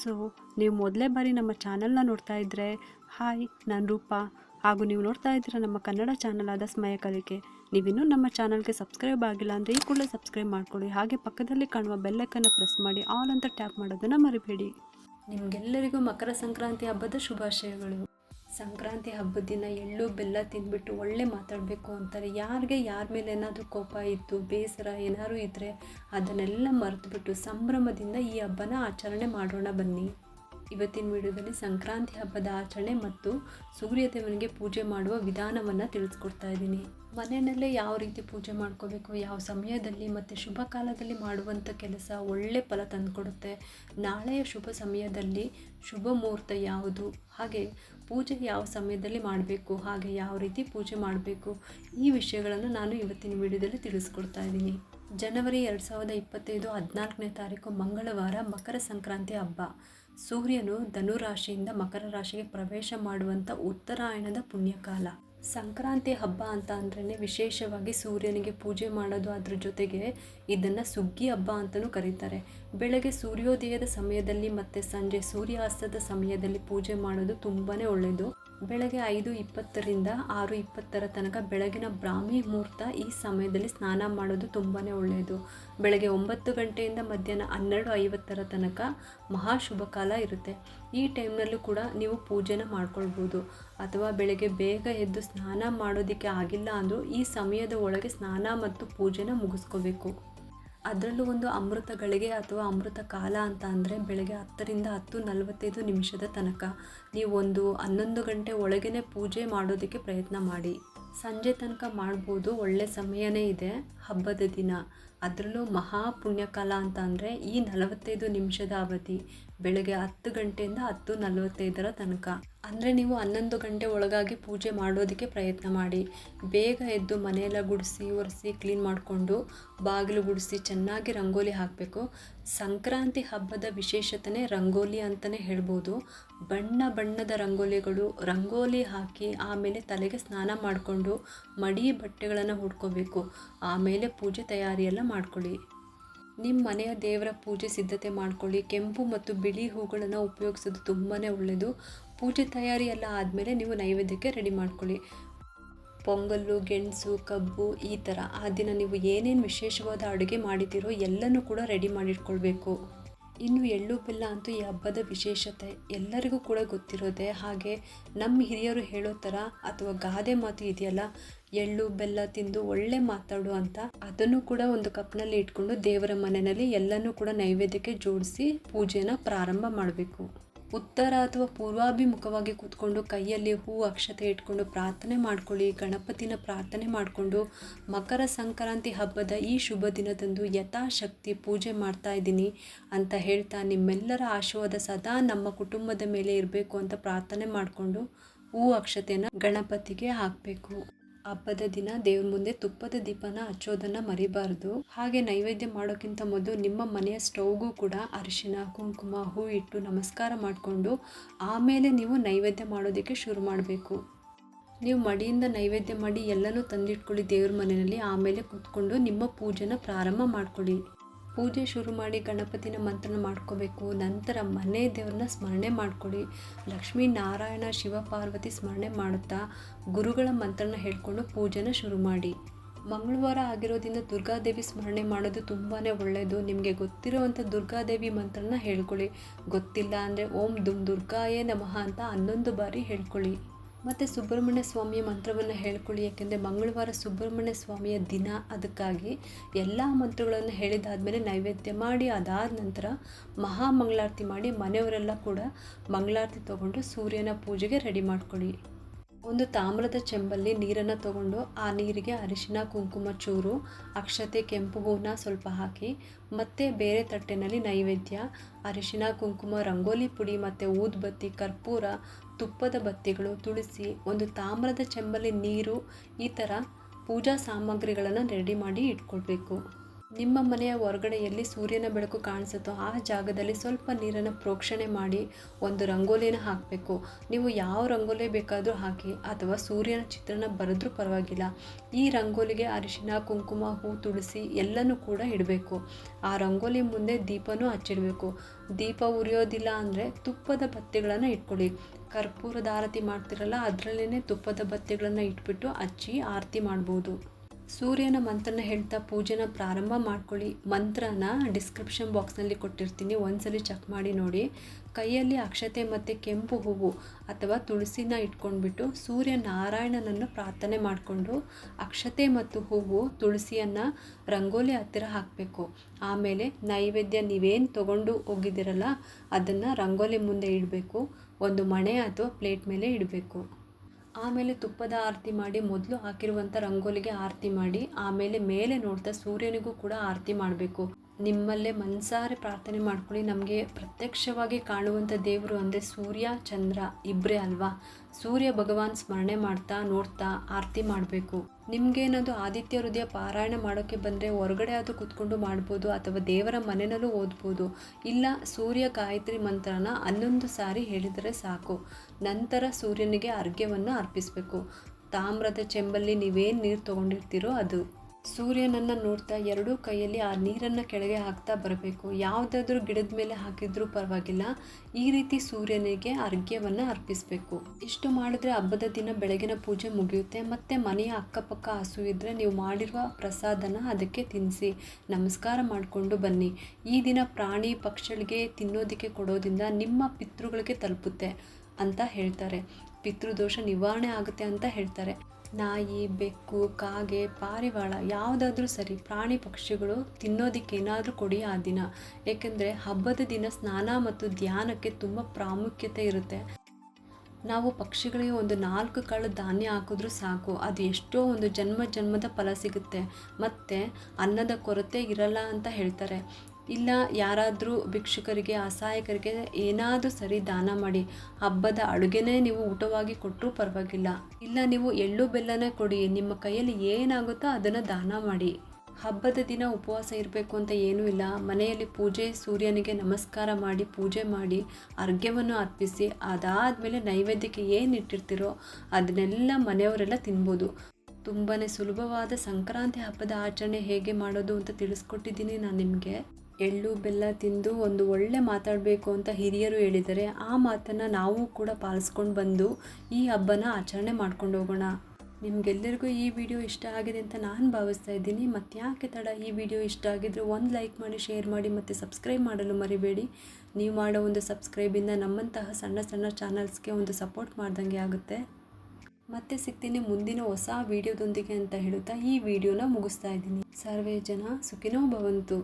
So ನೀವು ಮೊದಲೇ ಬಾರಿ ನಮ್ಮ ಚಾನಲ್ನ ನೋಡ್ತಾ ಇದ್ದರೆ ಹಾಯ್, ನಾನು ರೂಪಾ. ಹಾಗೂ ನೀವು ನೋಡ್ತಾ ಇದ್ದೀರ ನಮ್ಮ ಕನ್ನಡ ಚಾನಲ್ ಆದ ಸ್ಮಯ ಕಲಿಕೆ. ನೀವಿನ್ನೂ ನಮ್ಮ ಚಾನಲ್ಗೆ ಸಬ್ಸ್ಕ್ರೈಬ್ ಆಗಿಲ್ಲ ಅಂದರೆ ಈ ಕೂಡಲೇ ಸಬ್ಸ್ಕ್ರೈಬ್ ಮಾಡ್ಕೊಳ್ಳಿ. ಹಾಗೆ ಪಕ್ಕದಲ್ಲಿ ಕಾಣುವ ಬೆಲ್ಲಕ್ಕನ್ನು ಪ್ರೆಸ್ ಮಾಡಿ ಆಲ್ ಅಂತ ಟ್ಯಾಪ್ ಮಾಡೋದನ್ನು ಮರಿಬೇಡಿ. ನಿಮಗೆಲ್ಲರಿಗೂ ಮಕರ ಸಂಕ್ರಾಂತಿ ಹಬ್ಬದ ಶುಭಾಶಯಗಳು. ಸಂಕ್ರಾಂತಿ ಹಬ್ಬದ ದಿನ ಎಳ್ಳು, ಬೆಲ್ಲ ತಿಂದ್ಬಿಟ್ಟು ಒಳ್ಳೆ ಮಾತಾಡಬೇಕು ಅಂತಾರೆ. ಯಾರಿಗೆ ಯಾರ ಮೇಲೆ ಏನಾದರೂ ಕೋಪ ಇತ್ತು ಬೇಸರ ಏನಾದರೂ ಇದ್ದರೆ ಅದನ್ನೆಲ್ಲ ಮರೆತುಬಿಟ್ಟು ಸಂಭ್ರಮದಿಂದ ಈ ಹಬ್ಬನ ಆಚರಣೆ ಮಾಡೋಣ ಬನ್ನಿ. ಇವತ್ತಿನ ವಿಡಿಯೋದಲ್ಲಿ ಸಂಕ್ರಾಂತಿ ಹಬ್ಬದ ಆಚರಣೆ ಮತ್ತು ಸೂರ್ಯದೇವನಿಗೆ ಪೂಜೆ ಮಾಡುವ ವಿಧಾನವನ್ನು ತಿಳಿಸ್ಕೊಡ್ತಾ ಇದ್ದೀನಿ. ಮನೆಯಲ್ಲೇ ಯಾವ ರೀತಿ ಪೂಜೆ ಮಾಡ್ಕೋಬೇಕು, ಯಾವ ಸಮಯದಲ್ಲಿ ಮತ್ತು ಶುಭ ಕಾಲದಲ್ಲಿ ಮಾಡುವಂಥ ಕೆಲಸ ಒಳ್ಳೆ ಫಲ ತಂದುಕೊಡುತ್ತೆ ನಾಳೆಯ ಶುಭ ಸಮಯದಲ್ಲಿ ಶುಭ ಮುಹೂರ್ತ ಯಾವುದು, ಹಾಗೆ ಪೂಜೆ ಯಾವ ಸಮಯದಲ್ಲಿ ಮಾಡಬೇಕು, ಹಾಗೆ ಯಾವ ರೀತಿ ಪೂಜೆ ಮಾಡಬೇಕು, ಈ ವಿಷಯಗಳನ್ನು ನಾನು ಇವತ್ತಿನ ವಿಡಿಯೋದಲ್ಲಿ ತಿಳಿಸ್ಕೊಡ್ತಾ ಇದ್ದೀನಿ. ಜನವರಿ ಎರಡು ಸಾವಿರದ ಇಪ್ಪತ್ತೈದು ಹದಿನಾಲ್ಕನೇ ತಾರೀಕು ಮಂಗಳವಾರ ಮಕರ ಸಂಕ್ರಾಂತಿ ಹಬ್ಬ. ಸೂರ್ಯನು ಧನುರಾಶಿಯಿಂದ ಮಕರ ರಾಶಿಗೆ ಪ್ರವೇಶ ಮಾಡುವಂಥ ಉತ್ತರಾಯಣದ ಪುಣ್ಯಕಾಲ. ಸಂಕ್ರಾಂತಿ ಹಬ್ಬ ಅಂತ ಅಂದ್ರೇ ವಿಶೇಷವಾಗಿ ಸೂರ್ಯನಿಗೆ ಪೂಜೆ ಮಾಡೋದು ಅದ್ರ ಜೊತೆಗೆ ಇದನ್ನು ಸುಗ್ಗಿ ಹಬ್ಬ ಅಂತಲೂ ಕರೀತಾರೆ. ಬೆಳಗ್ಗೆ ಸೂರ್ಯೋದಯದ ಸಮಯದಲ್ಲಿ ಮತ್ತು ಸಂಜೆ ಸೂರ್ಯಾಸ್ತದ ಸಮಯದಲ್ಲಿ ಪೂಜೆ ಮಾಡೋದು ತುಂಬಾ ಒಳ್ಳೆಯದು ಬೆಳಗ್ಗೆ ಐದು ಇಪ್ಪತ್ತರಿಂದ ಆರು ಇಪ್ಪತ್ತರ ತನಕ ಬೆಳಗಿನ ಬ್ರಾಹ್ಮಿ ಮುಹೂರ್ತ ಈ ಸಮಯದಲ್ಲಿ ಸ್ನಾನ ಮಾಡೋದು ತುಂಬಾ ಒಳ್ಳೆಯದು ಬೆಳಗ್ಗೆ ಒಂಬತ್ತು ಗಂಟೆಯಿಂದ ಮಧ್ಯಾಹ್ನ ಹನ್ನೆರಡು ಐವತ್ತರ ತನಕ ಮಹಾ ಶುಭ ಕಾಲ ಇರುತ್ತೆ. ಈ ಟೈಮ್ನಲ್ಲೂ ಕೂಡ ನೀವು ಪೂಜೆನ ಮಾಡ್ಕೊಳ್ಬೋದು. ಅಥವಾ ಬೆಳಗ್ಗೆ ಬೇಗ ಎದ್ದು ಸ್ನಾನ ಮಾಡೋದಕ್ಕೆ ಆಗಿಲ್ಲ ಅಂದರೂ ಈ ಸಮಯದ ಒಳಗೆ ಸ್ನಾನ ಮತ್ತು ಪೂಜೆನ ಮುಗಿಸ್ಕೋಬೇಕು. ಅದರಲ್ಲೂ ಒಂದು ಅಮೃತ ಗಳಿಗೆ ಅಥವಾ ಅಮೃತ ಕಾಲ ಅಂತ ಅಂದರೆ ಬೆಳಗ್ಗೆ ಹತ್ತರಿಂದ ಹತ್ತು ನಲವತ್ತೈದು ನಿಮಿಷದ ತನಕ. ನೀವು ಒಂದು ಹನ್ನೊಂದು ಗಂಟೆ ಒಳಗೇ ಪೂಜೆ ಮಾಡೋದಕ್ಕೆ ಪ್ರಯತ್ನ ಮಾಡಿ. ಸಂಜೆ ತನಕ ಮಾಡ್ಬೋದು, ಒಳ್ಳೆ ಸಮಯನೇ ಇದೆ. ಹಬ್ಬದ ದಿನ. ಅದರಲ್ಲೂ ಮಹಾ ಪುಣ್ಯಕಾಲ ಅಂತ ಅಂದರೆ ಈ ನಲವತ್ತೈದು ನಿಮಿಷದ ಅವಧಿ. ಬೆಳಗ್ಗೆ ಹತ್ತು ಗಂಟೆಯಿಂದ ಹತ್ತು ನಲವತ್ತೈದರ ತನಕ. ಅಂದರೆ ನೀವು ಹನ್ನೊಂದು ಗಂಟೆ ಒಳಗಾಗಿ ಪೂಜೆ ಮಾಡೋದಕ್ಕೆ ಪ್ರಯತ್ನ ಮಾಡಿ. ಬೇಗ ಎದ್ದು ಮನೆಯೆಲ್ಲ ಗುಡಿಸಿ, ಒರೆಸಿ ಕ್ಲೀನ್ ಮಾಡಿಕೊಂಡು ಬಾಗಿಲು ಗುಡಿಸಿ ಚೆನ್ನಾಗಿ ರಂಗೋಲಿ ಹಾಕಬೇಕು. ಸಂಕ್ರಾಂತಿ ಹಬ್ಬದ ವಿಶೇಷತೆ ರಂಗೋಲಿ ಅಂತಲೇ ಹೇಳ್ಬೋದು. ಬಣ್ಣ ಬಣ್ಣದ ರಂಗೋಲಿಗಳು, ರಂಗೋಲಿ ಹಾಕಿ ಆಮೇಲೆ ತಲೆಗೆ ಸ್ನಾನ ಮಾಡಿಕೊಂಡು ಮಡಿ ಬಟ್ಟೆಗಳನ್ನು ಹುಡ್ಕೋಬೇಕು ಆಮೇಲೆ ಪೂಜೆ ತಯಾರಿಯೆಲ್ಲ ಮಾಡ್ಕೊಳ್ಳಿ. ನಿಮ್ಮ ಮನೆಯ ದೇವರ ಪೂಜೆ ಸಿದ್ಧತೆ ಮಾಡಿಕೊಳ್ಳಿ. ಕೆಂಪು ಮತ್ತು ಬಿಳಿ ಹೂಗಳನ್ನು ಉಪಯೋಗಿಸೋದು ತುಂಬಾ ಒಳ್ಳೆಯದು ಪೂಜೆ ತಯಾರಿ ಎಲ್ಲ ಆದಮೇಲೆ ನೀವು ನೈವೇದ್ಯಕ್ಕೆ ರೆಡಿ ಮಾಡ್ಕೊಳ್ಳಿ. ಪೊಂಗಲ್ಲು, ಗೆಣಸು, ಕಬ್ಬು ಈ ಥರ ಆ ದಿನ ನೀವು ಏನೇನು ವಿಶೇಷವಾದ ಅಡುಗೆ ಮಾಡಿದ್ದೀರೋ ಎಲ್ಲನೂ ಕೂಡ ರೆಡಿ ಮಾಡಿಟ್ಕೊಳ್ಬೇಕು. ಇನ್ನು ಎಳ್ಳು ಬೆಲ್ಲ ಅಂತೂ ಈ ಹಬ್ಬದ ವಿಶೇಷತೆ ಎಲ್ಲರಿಗೂ ಕೂಡ ಗೊತ್ತಿರೋದೆ. ಹಾಗೆ ನಮ್ಮ ಹಿರಿಯರು ಹೇಳೋ ಥರ ಅಥವಾ ಗಾದೆ ಮಾತು ಇದೆಯಲ್ಲ, ಎಳ್ಳು ಬೆಲ್ಲ ತಿಂದು ಒಳ್ಳೆ ಮಾತಾಡು ಅಂತ ಅದನ್ನು ಕೂಡ ಒಂದು ಕಪ್ನಲ್ಲಿ ಇಟ್ಕೊಂಡು ದೇವರ ಮನೆಯಲ್ಲಿ ಎಲ್ಲನೂ ಕೂಡ ನೈವೇದ್ಯಕ್ಕೆ ಜೋಡಿಸಿ ಪೂಜೆನ ಪ್ರಾರಂಭ ಮಾಡಬೇಕು. ಉತ್ತರ ಅಥವಾ ಪೂರ್ವಾಭಿಮುಖವಾಗಿ ಕೂತ್ಕೊಂಡು ಕೈಯಲ್ಲಿ ಹೂ ಅಕ್ಷತೆ ಇಟ್ಕೊಂಡು ಪ್ರಾರ್ಥನೆ ಮಾಡ್ಕೊಳ್ಳಿ, ಗಣಪತಿನ ಪ್ರಾರ್ಥನೆ ಮಾಡಿಕೊಂಡು ಮಕರ ಸಂಕ್ರಾಂತಿ ಹಬ್ಬದ ಈ ಶುಭ ದಿನದಂದು ಯಥಾಶಕ್ತಿ ಪೂಜೆ ಮಾಡ್ತಾ ಇದ್ದೀನಿ ಅಂತ ಹೇಳ್ತಾ ನಿಮ್ಮೆಲ್ಲರ ಆಶೀರ್ವಾದ ಸದಾ ನಮ್ಮ ಕುಟುಂಬದ ಮೇಲೆ ಇರಬೇಕು ಅಂತ ಪ್ರಾರ್ಥನೆ ಮಾಡಿಕೊಂಡು ಹೂ ಅಕ್ಷತೆನ ಗಣಪತಿಗೆ ಹಾಕಬೇಕು. ಹಬ್ಬದ ದಿನ ದೇವ್ರ ಮುಂದೆ ತುಪ್ಪದ ದೀಪನ ಹಚ್ಚೋದನ್ನು ಮರಿಬಾರ್ದು. ಹಾಗೆ ನೈವೇದ್ಯ ಮಾಡೋಕ್ಕಿಂತ ಮೊದಲು ನಿಮ್ಮ ಮನೆಯ ಸ್ಟೌಗೂ ಕೂಡ ಅರಿಶಿನ, ಕುಂಕುಮ, ಹೂ ಇಟ್ಟು ನಮಸ್ಕಾರ ಮಾಡಿಕೊಂಡು ಆಮೇಲೆ ನೀವು ನೈವೇದ್ಯ ಮಾಡೋದಕ್ಕೆ ಶುರು ಮಾಡಬೇಕು. ನೀವು ಮಡಿಯಿಂದ ನೈವೇದ್ಯ ಮಾಡಿ ಎಲ್ಲನೂ ತಂದಿಟ್ಕೊಳ್ಳಿ ದೇವ್ರ ಮನೆಯಲ್ಲಿ, ಆಮೇಲೆ ಕೂತ್ಕೊಂಡು ನಿಮ್ಮ ಪೂಜೆನ ಪ್ರಾರಂಭ ಮಾಡ್ಕೊಳ್ಳಿ. ಪೂಜೆ ಶುರು ಮಾಡಿ ಗಣಪತಿನ ಮಂತ್ರನ ಮಾಡ್ಕೋಬೇಕು. ನಂತರ ಮನೆ ದೇವ್ರನ್ನ ಸ್ಮರಣೆ ಮಾಡ್ಕೊಳ್ಳಿ. ಲಕ್ಷ್ಮೀ ನಾರಾಯಣ ಶಿವ ಪಾರ್ವತಿ ಸ್ಮರಣೆ ಮಾಡುತ್ತಾ ಗುರುಗಳ ಮಂತ್ರನ ಹೇಳ್ಕೊಂಡು ಪೂಜೆನ ಶುರು ಮಾಡಿ. ಮಂಗಳವಾರ ಆಗಿರೋದ್ರಿಂದ ದುರ್ಗಾದೇವಿ ಸ್ಮರಣೆ ಮಾಡೋದು ತುಂಬಾ ಒಳ್ಳೆಯದು ನಿಮಗೆ ಗೊತ್ತಿರೋವಂಥ ದುರ್ಗಾದೇವಿ ಮಂತ್ರನ ಹೇಳ್ಕೊಳ್ಳಿ. ಗೊತ್ತಿಲ್ಲ ಅಂದರೆ ಓಂ ದುಮ್ ದುರ್ಗಾಯೇ ನಮಃ ಅಂತ ಹನ್ನೊಂದು ಬಾರಿ ಹೇಳ್ಕೊಳ್ಳಿ. ಮತ್ತು ಸುಬ್ರಹ್ಮಣ್ಯ ಸ್ವಾಮಿಯ ಮಂತ್ರವನ್ನು ಹೇಳ್ಕೊಳ್ಳಿ, ಯಾಕೆಂದರೆ ಮಂಗಳವಾರ ಸುಬ್ರಹ್ಮಣ್ಯ ಸ್ವಾಮಿಯ ದಿನ ಅದಕ್ಕಾಗಿ ಎಲ್ಲ ಮಂತ್ರಗಳನ್ನು ಹೇಳಿದಾದಮೇಲೆ ನೈವೇದ್ಯ ಮಾಡಿ, ಅದಾದ ನಂತರ ಮಹಾಮಂಗಳಾರತಿ ಮಾಡಿ ಮನೆಯವರೆಲ್ಲ ಕೂಡ ಮಂಗಳಾರತಿ ತೊಗೊಂಡು ಸೂರ್ಯನ ಪೂಜೆಗೆ ರೆಡಿ ಮಾಡ್ಕೊಳ್ಳಿ. ಒಂದು ತಾಮ್ರದ ಚೆಂಬಲ್ಲಿ ನೀರನ್ನು ತಗೊಂಡು ಆ ನೀರಿಗೆ ಅರಿಶಿನ, ಕುಂಕುಮ, ಚೂರು, ಅಕ್ಷತೆ, ಕೆಂಪು ಹೂವನ್ನ ಸ್ವಲ್ಪ ಹಾಕಿ, ಮತ್ತೆ ಬೇರೆ ತಟ್ಟೆನಲ್ಲಿ ನೈವೇದ್ಯ, ಅರಿಶಿನ, ಕುಂಕುಮ, ರಂಗೋಲಿ ಪುಡಿ ಮತ್ತು ಊದ್ಬತ್ತಿ ಕರ್ಪೂರ, ತುಪ್ಪದ ಬತ್ತಿಗಳು ತುಳಸಿ ಒಂದು ತಾಮ್ರದ ಚೆಂಬಲ್ಲಿ ನೀರು ಈ ಥರ ಪೂಜಾ ಸಾಮಗ್ರಿಗಳನ್ನು ರೆಡಿ ಮಾಡಿ ಇಟ್ಕೊಳ್ಬೇಕು. ನಿಮ್ಮ ಮನೆಯ ಹೊರಗಡೆ ಎಲ್ಲಿ ಸೂರ್ಯನ ಬೆಳಕು ಕಾಣಿಸುತ್ತೋ ಆ ಜಾಗದಲ್ಲಿ ಸ್ವಲ್ಪ ನೀರನ್ನು ಪ್ರೋಕ್ಷಣೆ ಮಾಡಿ ಒಂದು ರಂಗೋಲಿನ ಹಾಕಬೇಕು. ನೀವು ಯಾವ ರಂಗೋಲಿ ಬೇಕಾದರೂ ಹಾಕಿ ಅಥವಾ ಸೂರ್ಯನ ಚಿತ್ರನ ಬರೆದ್ರೂ ಪರವಾಗಿಲ್ಲ. ಈ ರಂಗೋಲಿಗೆ ಅರಿಶಿನ, ಕುಂಕುಮ, ಹೂ, ತುಳಸಿ ಎಲ್ಲನೂ ಕೂಡ ಇಡಬೇಕು. ಆ ರಂಗೋಲಿ ಮುಂದೆ ದೀಪನೂ ಹಚ್ಚಿಡಬೇಕು. ದೀಪ ಉರಿಯೋದಿಲ್ಲ ಅಂದರೆ ತುಪ್ಪದ ಬತ್ತಿಗಳನ್ನು ಇಟ್ಕೊಳ್ಳಿ. ಕರ್ಪೂರದ ಆರತಿ ಮಾಡ್ತಿರಲ್ಲ ಅದರಲ್ಲೇ ತುಪ್ಪದ ಬತ್ತಿಗಳನ್ನು ಇಟ್ಬಿಟ್ಟು ಹಚ್ಚಿ ಆರತಿ ಮಾಡ್ಬೋದು. ಸೂರ್ಯನ ಮಂತ್ರನ ಹೇಳ್ತಾ ಪೂಜೆನ ಪ್ರಾರಂಭ ಮಾಡ್ಕೊಳ್ಳಿ. ಮಂತ್ರನ ಡಿಸ್ಕ್ರಿಪ್ಷನ್ ಬಾಕ್ಸ್ನಲ್ಲಿ ಕೊಟ್ಟಿರ್ತೀನಿ. ಒಂದ್ಸಲಿ ಚೆಕ್ ಮಾಡಿ ನೋಡಿ. ಕೈಯಲ್ಲಿ ಅಕ್ಷತೆ ಮತ್ತು ಕೆಂಪು ಹೂವು ಅಥವಾ ತುಳಸಿನ ಇಟ್ಕೊಂಡ್ಬಿಟ್ಟು ಸೂರ್ಯ ನಾರಾಯಣನನ್ನು ಪ್ರಾರ್ಥನೆ ಮಾಡಿಕೊಂಡು ಅಕ್ಷತೆ ಮತ್ತು ಹೂವು ತುಳಸಿಯನ್ನು ರಂಗೋಲಿ ಹತ್ತಿರ ಹಾಕಬೇಕು. ಆಮೇಲೆ ನೈವೇದ್ಯ ನೀವೇನು ತೊಗೊಂಡು ಹೋಗಿದ್ದೀರಲ್ಲ, ಅದನ್ನು ರಂಗೋಲಿ ಮುಂದೆ ಇಡಬೇಕು. ಒಂದು ಮಣೆ ಅಥವಾ ಪ್ಲೇಟ್ ಮೇಲೆ ಇಡಬೇಕು. ಆಮೇಲೆ ತುಪ್ಪದ ಆರತಿ ಮಾಡಿ ಮೊದಲು ಹಾಕಿರುವಂಥ ರಂಗೋಲಿಗೆ ಆರತಿ ಮಾಡಿ ಆಮೇಲೆ ಮೇಲೆ ನೋಡ್ತಾ ಸೂರ್ಯನಿಗೂ ಕೂಡ ಆರತಿ ಮಾಡಬೇಕು. ನಿಮ್ಮಲ್ಲೇ ಮನಸಾರೆ ಪ್ರಾರ್ಥನೆ ಮಾಡ್ಕೊಳ್ಳಿ. ನಮಗೆ ಪ್ರತ್ಯಕ್ಷವಾಗಿ ಕಾಣುವಂಥ ದೇವರು ಅಂದರೆ ಸೂರ್ಯ, ಚಂದ್ರ ಇಬ್ಬರೇ ಅಲ್ವಾ? ಸೂರ್ಯ ಭಗವಾನ್ ಸ್ಮರಣೆ ಮಾಡ್ತಾ, ನೋಡ್ತಾ ಆರತಿ ಮಾಡಬೇಕು. ನಿಮಗೇನದು ಆದಿತ್ಯ ಹೃದಯ ಪಾರಾಯಣ ಮಾಡೋಕ್ಕೆ ಬಂದರೆ ಹೊರಗಡೆ ಅದು ಕೂತ್ಕೊಂಡು ಮಾಡ್ಬೋದು ಅಥವಾ ದೇವರ ಮನೆಯಲ್ಲೂ ಓದ್ಬೋದು. ಇಲ್ಲ, ಸೂರ್ಯ ಗಾಯತ್ರಿ ಮಂತ್ರನ ಹನ್ನೊಂದು ಸಾರಿ ಹೇಳಿದರೆ ಸಾಕು. ನಂತರ ಸೂರ್ಯನಿಗೆ ಅರ್ಘ್ಯವನ್ನು ಅರ್ಪಿಸಬೇಕು. ತಾಮ್ರದ ಚೆಂಬಲ್ಲಿ ನೀವೇನು ನೀರು ತೊಗೊಂಡಿರ್ತೀರೋ ಅದು. ಸೂರ್ಯನನ್ನು ನೋಡ್ತಾ ಎರಡೂ ಕೈಯಲ್ಲಿ ಆ ನೀರನ್ನು ಕೆಳಗೆ ಹಾಕ್ತಾ ಬರಬೇಕು. ಯಾವುದಾದ್ರೂ ಗಿಡದ ಮೇಲೆ ಹಾಕಿದ್ರೂ ಪರವಾಗಿಲ್ಲ. ಈ ರೀತಿ ಸೂರ್ಯನಿಗೆ ಅರ್ಘ್ಯವನ್ನು ಅರ್ಪಿಸಬೇಕು. ಇಷ್ಟು ಮಾಡಿದ್ರೆ ಹಬ್ಬದ ದಿನ ಬೆಳಗಿನ ಪೂಜೆ ಮುಗಿಯುತ್ತೆ. ಮತ್ತು ಮನೆಯ ಅಕ್ಕಪಕ್ಕ ಹಸು ಇದ್ದರೆ ನೀವು ಮಾಡಿರುವ ಪ್ರಸಾದನ ಅದಕ್ಕೆ ತಿನ್ನಿಸಿ ನಮಸ್ಕಾರ ಮಾಡಿಕೊಂಡು ಬನ್ನಿ. ಈ ದಿನ ಪ್ರಾಣಿ ಪಕ್ಷಿಗಳಿಗೆ ತಿನ್ನೋದಕ್ಕೆ ಕೊಡೋದ್ರಿಂದ ನಿಮ್ಮ ಪಿತೃಗಳಿಗೆ ತಲುಪುತ್ತೆ ಅಂತ ಹೇಳ್ತಾರೆ. ಪಿತೃದೋಷ ನಿವಾರಣೆ ಆಗುತ್ತೆ ಅಂತ ಹೇಳ್ತಾರೆ. ನಾಯಿ, ಬೆಕ್ಕು, ಕಾಗೆ, ಪಾರಿವಾಳ ಯಾವುದಾದ್ರೂ ಸರಿ ಪ್ರಾಣಿ ಪಕ್ಷಿಗಳು ತಿನ್ನೋದಕ್ಕೆ ಏನಾದರೂ ಕೊಡಿ ಆ ದಿನ. ಏಕೆಂದರೆ ಹಬ್ಬದ ದಿನ ಸ್ನಾನ ಮತ್ತು ಧ್ಯಾನಕ್ಕೆ ತುಂಬ ಪ್ರಾಮುಖ್ಯತೆ ಇರುತ್ತೆ. ನಾವು ಪಕ್ಷಿಗಳಿಗೆ ಒಂದು ನಾಲ್ಕು ಕಾಳು ಧಾನ್ಯ ಹಾಕಿದ್ರೂ ಸಾಕು. ಅದು ಎಷ್ಟೋ ಒಂದು ಜನ್ಮ ಜನ್ಮದ ಫಲ ಸಿಗುತ್ತೆ. ಮತ್ತು ಅನ್ನದ ಕೊರತೆ ಇರಲ್ಲ ಅಂತ ಹೇಳ್ತಾರೆ. ಇಲ್ಲ ಯಾರಾದರೂ ಭಿಕ್ಷುಕರಿಗೆ, ಅಸಹಾಯಕರಿಗೆ ಏನಾದರೂ ಸರಿ ದಾನ ಮಾಡಿ, ಹಬ್ಬದ ಅಡುಗೆನೇ ನೀವು ಊಟವಾಗಿ ಕೊಟ್ಟರೂ ಪರವಾಗಿಲ್ಲ. ಇಲ್ಲ ನೀವು ಎಳ್ಳು ಬೆಲ್ಲನೇ ಕೊಡಿ, ನಿಮ್ಮ ಕೈಯಲ್ಲಿ ಏನಾಗುತ್ತೋ ಅದನ್ನು ದಾನ ಮಾಡಿ. ಹಬ್ಬದ ದಿನ ಉಪವಾಸ ಇರಬೇಕು ಅಂತ ಏನೂ ಇಲ್ಲ. ಮನೆಯಲ್ಲಿ ಪೂಜೆ, ಸೂರ್ಯನಿಗೆ ನಮಸ್ಕಾರ ಮಾಡಿ, ಪೂಜೆ ಮಾಡಿ, ಅರ್ಘ್ಯವನ್ನು ಅರ್ಪಿಸಿ, ಅದಾದಮೇಲೆ ನೈವೇದ್ಯಕ್ಕೆ ಏನು ಇಟ್ಟಿರ್ತೀರೋ ಅದನ್ನೆಲ್ಲ ಮನೆಯವರೆಲ್ಲ ತಿನ್ಬೋದು. ತುಂಬಾ ಸುಲಭವಾದ ಸಂಕ್ರಾಂತಿ ಹಬ್ಬದ ಆಚರಣೆ ಹೇಗೆ ಮಾಡೋದು ಅಂತ ತಿಳಿಸ್ಕೊಟ್ಟಿದ್ದೀನಿ ನಾನು ನಿಮಗೆ. ಎಳ್ಳು, ಬೆಲ್ಲ ತಿಂದು ಒಂದು ಒಳ್ಳೆ ಮಾತಾಡಬೇಕು ಅಂತ ಹಿರಿಯರು ಹೇಳಿದರೆ ಆ ಮಾತನ್ನು ನಾವು ಕೂಡ ಪಾಲಿಸ್ಕೊಂಡು ಬಂದು ಈ ಹಬ್ಬನ ಆಚರಣೆ ಮಾಡ್ಕೊಂಡು ಹೋಗೋಣ ನಿಮಗೆಲ್ಲರಿಗೂ ಈ ವಿಡಿಯೋ ಇಷ್ಟ ಆಗಿದೆ ಅಂತ ನಾನು ಭಾವಿಸ್ತಾ ಇದ್ದೀನಿ. ಮತ್ತು ಯಾಕೆ ತಡ, ಈ ವಿಡಿಯೋ ಇಷ್ಟ ಆಗಿದ್ರೆ ಒಂದು ಲೈಕ್ ಮಾಡಿ, ಶೇರ್ ಮಾಡಿ ಮತ್ತು ಸಬ್ಸ್ಕ್ರೈಬ್ ಮಾಡಲು ಮರಿಬೇಡಿ. ನೀವು ಮಾಡೋ ಒಂದು ಸಬ್ಸ್ಕ್ರೈಬಿಂದ ನಮ್ಮಂತಹ ಸಣ್ಣ ಸಣ್ಣ ಚಾನಲ್ಸ್ಗೆ ಒಂದು ಸಪೋರ್ಟ್ ಮಾಡ್ದಂಗೆ ಆಗುತ್ತೆ. ಮತ್ತೆ ಸಿಗ್ತೀನಿ ಮುಂದಿನ ಹೊಸ ವಿಡಿಯೋದೊಂದಿಗೆ ಅಂತ ಹೇಳುತ್ತಾ ಈ ವಿಡಿಯೋನ ಮುಗಿಸ್ತಾ ಇದ್ದೀನಿ. ಸರ್ವೇ ಜನ ಸುಖಿನೋ ಭವಂತು.